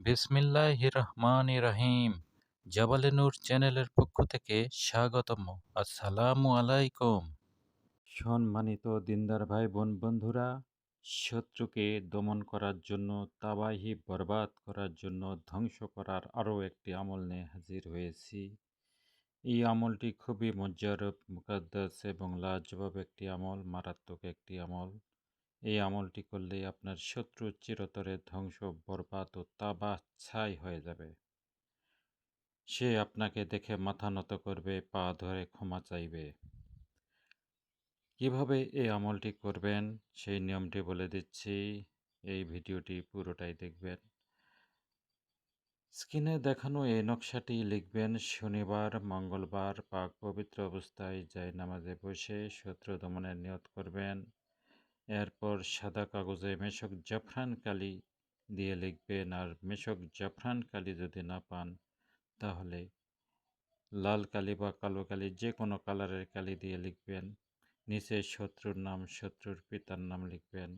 বিসমিল্লাহ রহমান রাহিম জাবালে নূর চ্যানেলের পক্ষ থেকে স্বাগতম আসসালামু আলাইকুম। সম্মানিত দিনদার ভাই বোন বন্ধুরা, শত্রুকে দমন করার জন্য, তাবাহি বরবাদ করার জন্য, ধ্বংস করার আরও একটি আমল নিয়ে হাজির হয়েছি। এই আমলটি খুবই মজ্জারব মুকাদ্দাস এবং লাজবাব একটি আমল, মারাত্মক একটি আমল। এই আমলটি করলে আপনার শত্রু চিরতরে ধ্বংস, বরবাদ ও তাবা ছাই হয়ে যাবে। সে আপনাকে দেখে মাথা নত করবে, পা ধরে ক্ষমা চাইবে। কীভাবে এই আমলটি করবেন সেই নিয়মটি বলে দিচ্ছি। এই ভিডিওটি পুরোটাই দেখবেন। স্ক্রিনে দেখানো এই নকশাটি লিখবেন, শনিবার, মঙ্গলবার, পাক পবিত্র অবস্থায় যায় নামাজে বসে শত্রু দমনের নিয়ত করবেন। এরপর সাদা কাগজে মেশক জাফরান কালি দিয়ে লিখবেন, আর মেশক জাফরান কালি যদি না পান, তাহলে লাল কালি বা কালো কালি যে কোনো কালারের কালি দিয়ে লিখবেন। নিচে শত্রুর নাম, শত্রুর পিতার নাম লিখবেন।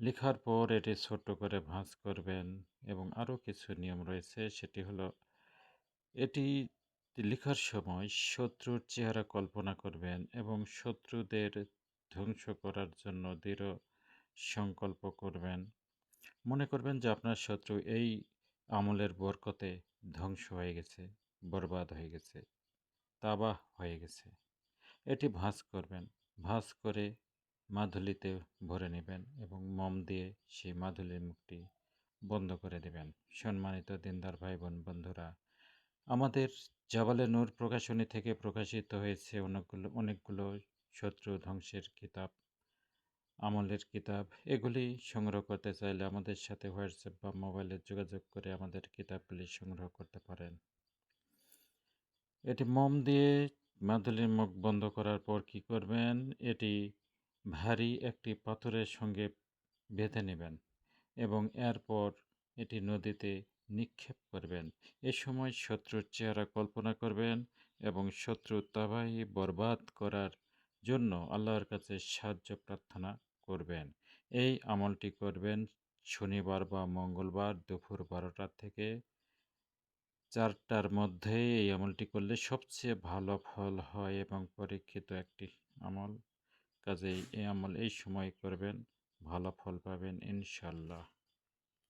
লেখার পর এটি ছোট্ট করে ভাঁজ করবেন এবং আরও কিছু নিয়ম রয়েছে, সেটি হলো এটি লেখার সময় শত্রুর চেহারা কল্পনা করবেন এবং শত্রুদের ধ্বংস করার জন্য দৃঢ় সংকল্প করবেন। মনে করবেন যে আপনার শত্রু এই আমলের বরকতে ধ্বংস হয়ে গেছে, বরবাদ হয়ে গেছে, তাবাহ হয়ে গেছে। এটি ভাঁজ করবেন। ভাঁজ করে মাধুলিতে ভরে নেবেন এবং মম দিয়ে সেই মাধুলির মুখটি বন্ধ করে দেবেন। সম্মানিত দিনদার ভাই বোন বন্ধুরা, আমাদের জাবালে নূর প্রকাশনী থেকে প্রকাশিত হয়েছে অনেকগুলো অনেকগুলো শত্রু ধ্বংসের কিতাব, আমলের কিতাব এগুলি সংগ্রহ করতে চাইলে আমাদের সাথে হোয়াটসঅ্যাপ বা মোবাইলে যোগাযোগ করে আমাদের কিতাবগুলি সংগ্রহ করতে পারেন। এটি মোম দিয়ে মাদুলির মুখ বন্ধ করার পর কি করবেন? এটি ভারী একটি পাথরের সঙ্গে বেঁধে নেবেন এবং এরপর এটি নদীতে নিক্ষেপ করবেন। এ সময় শত্রুর চেহারা কল্পনা করবেন এবং শত্রু তাবাহি বরবাদ করার জন্য আল্লাহর কাছে সাহায্য প্রার্থনা করবেন। এই আমলটি করবেন শনিবার বা মঙ্গলবার দুপুর বারোটার থেকে চারটার মধ্যে এই আমলটি করলে সবচেয়ে ভালো ফল হয় এবং পরীক্ষিত একটি আমল। কাজেই এই আমল এই সময় করবেন, ভালো ফল পাবেন ইনশাল্লাহ